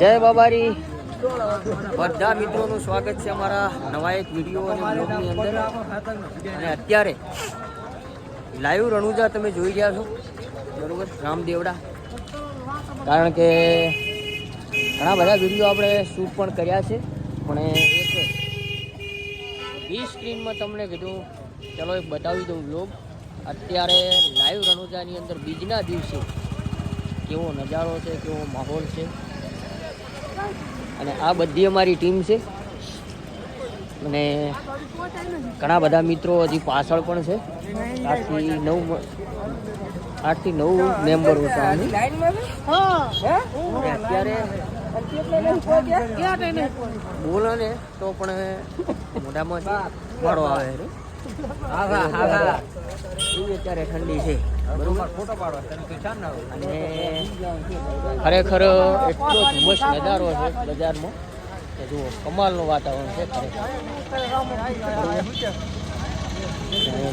જય બાબારી. બધા મિત્રોનું સ્વાગત છે અમારા નવા એક વીડિયો અને અંદર. અને અત્યારે લાઈવ રણુજા તમે જોઈ રહ્યા છો. બરોબર, રામદેવડા. કારણ કે ઘણા બધા વીડિયો આપણે શૂટ પણ કર્યા છે. પણ એક બી સ્ક્રીનમાં તમને કીધું. ચલો, એક બતાવી દઉં બ્લોગ અત્યારે લાઈવ રણુજાની અંદર બીજના દિવસે કેવો નજારો છે, કેવો માહોલ છે. અને આ બધી અમારી ટીમ છે. અને ઘણા બધા મિત્રો હજી પાછળ પણ છે. આઠથી નવ આઠથી નવ મેમ્બરો હતા અત્યારે બોલો ને તો પણ મોઢામાં મારો આવે છે એવી અત્યારે ઠંડી છે. અને ખરેખર એટલો ધુમ્મસ નજારો છે બજારમાં. કે જુઓ કમાલનું વાતાવરણ છે ખરેખર.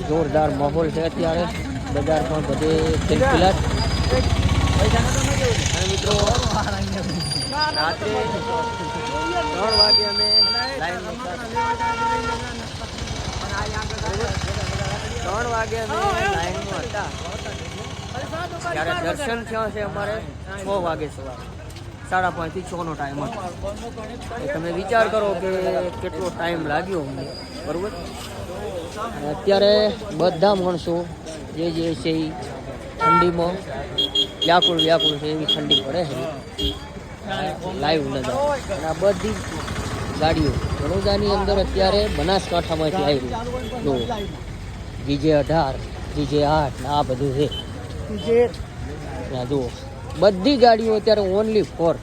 જોરદાર માહોલ છે અત્યારે. બજાર પણ બધે ખિલખિલાટ મિત્રો રાત્રે ત્રણ વાગે અમે લાઈન ત્રણ વાગે અમે લાઈનમાં હતા. ત્યારે દર્શન થયા છે અમારે છ વાગે સવારે. સાડા પાંચથી છનો ટાઈમ હતો. તમે વિચાર કરો કે કેટલો ટાઈમ લાગ્યો અમને બરોબર? અત્યારે બધા માણસો જે જે છે એ ઠંડીમાં વ્યાકુળ વ્યાકુળ છે એવી ઠંડી પડે છે. લાઈવ નજર. અને આ બધી ગાડીઓ વડોદરાની અંદર અત્યારે બનાસકાંઠામાંથી આવી તો જીજે અઢાર જીજે આઠ ને આ બધું છે. ના જુઓ. બધી ગાડીઓ અત્યારે ઓનલી ફોર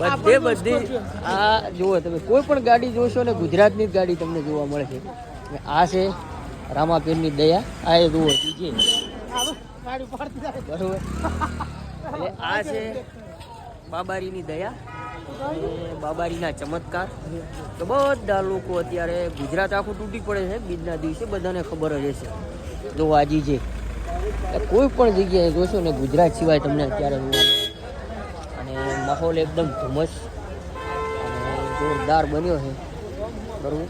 બધે બધી આ જુઓ તમે કોઈ પણ ગાડી જોશો ને ગુજરાતની જ ગાડી તમને જોવા મળે છે. આ છે રામાપીરની દયા. આ એ જુઓ જીજે બરોબર. એટલે આ છે બાબારીની દયા. અને બાબારીના ચમત્કાર. તો બધા લોકો અત્યારે ગુજરાત આખું તૂટી પડે છે. બીજના દિવસે બધાને ખબર જ હશે. જો આજી છે. કોઈ પણ જગ્યાએ જોશો ને ગુજરાત સિવાય તમને અત્યારે અને માહોલ એકદમ ધુમ્મસ અને જોરદાર બન્યો છે. બરોબર?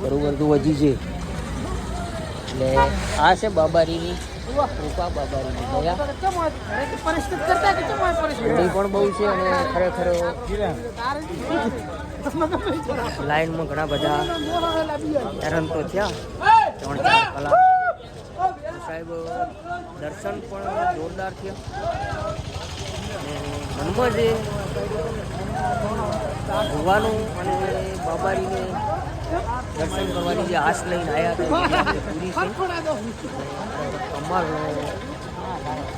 બરોબર, તો હજી છે. એટલે આ છે બાબારીની કૃપા દયા? ઠંડી પણ બહુ છે અને ખરેખર લાઈનમાં ઘણા બધા હેરાન તો થયા. ત્રણ ચાર કલાક. સાહેબ દર્શન પણ જોરદાર થયા. મનમાં જે ભગવાનું અને બાબારીને દર્શન કરવાની જે આશ લઈને આવ્યા હતા કમાલનો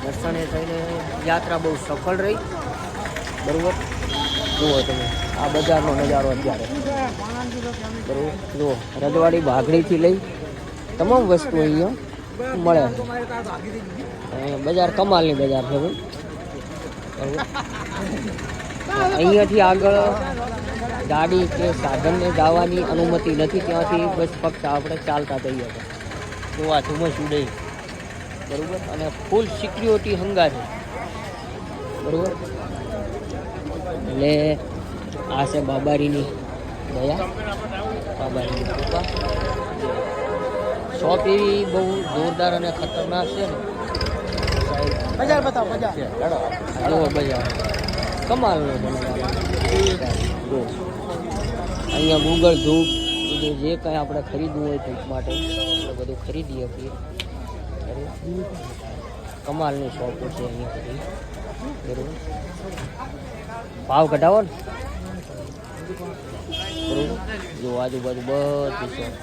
દર્શને થઈને યાત્રા બહુ સફળ રહી. બરોબર? જુઓ તમે આ બજારનો નજારો અત્યારે. બરાબર? જુઓ રજવાડી ભાગડીથી લઈ તમામ વસ્તુ અહીંયા મળે. બજાર કમાલની બજાર છે ભાઈ. બરોબર? અહીંયાથી આગળ ગાડી કે સાધનને જવાની અનુમતિ નથી. ત્યાંથી બસ ફક્ત આપણે ચાલતા જઈએ. હતા જોવા ધુમ્મસ ઉડે. બરાબર? અને ફૂલ સિક્યુરિટી હંગા છે બરોબર? એટલે આ છે બાબારીની દયા. બાબારીની કૃપા. શોપ એવી બહુ જોરદાર અને ખતરનાક છે ને. બજાર બતાવો બજાર. બજાર. કમાલનો નજારો. અહીંયા ગુગળ ધૂપ બધું જે કાંઈ આપણે ખરીદવું હોય ધૂપ માટે, આપણે બધું ખરીદી શકીએ. કમાલની શોપો છે અહીંયા બધી. બરોબર ભાવ ઘટાવો ને. જો આજુબાજુ બધી શોપ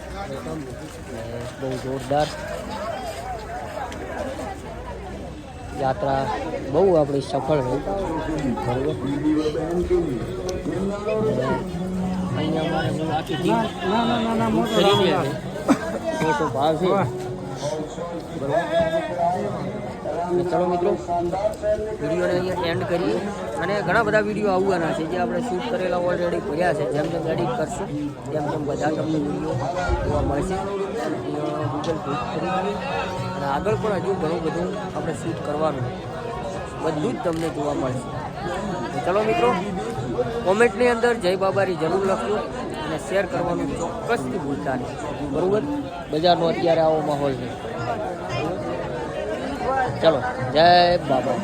બહુ જોરદાર. યાત્રા બહુ આપણી સફળ રહી. અહીંયા અમારે ચલો મિત્રો વિડીયોને અહીંયા એન્ડ કરીએ અને ઘણા બધા વીડિયો આવવાના છે જે આપણે શૂટ કરેલા ઓલરેડી ભર્યા છે જેમ જેમ એડિટ કરશું તેમ તેમ બધા તમને વીડિયો જોવા મળશે. ગૂગલ પે કરી અને આગળ પણ હજુ ઘણું બધું આપણે શૂટ કરવાનું. બધું જ તમને જોવા મળશે. ચલો મિત્રો, કોમેન્ટની અંદર જય બાબારી જરૂર લખજો અને શેર કરવાનું ચોક્કસથી ભૂલતા નહીં. બરાબર? બજારનો અત્યારે આવો માહોલ છે. ચલો, જય બાબા.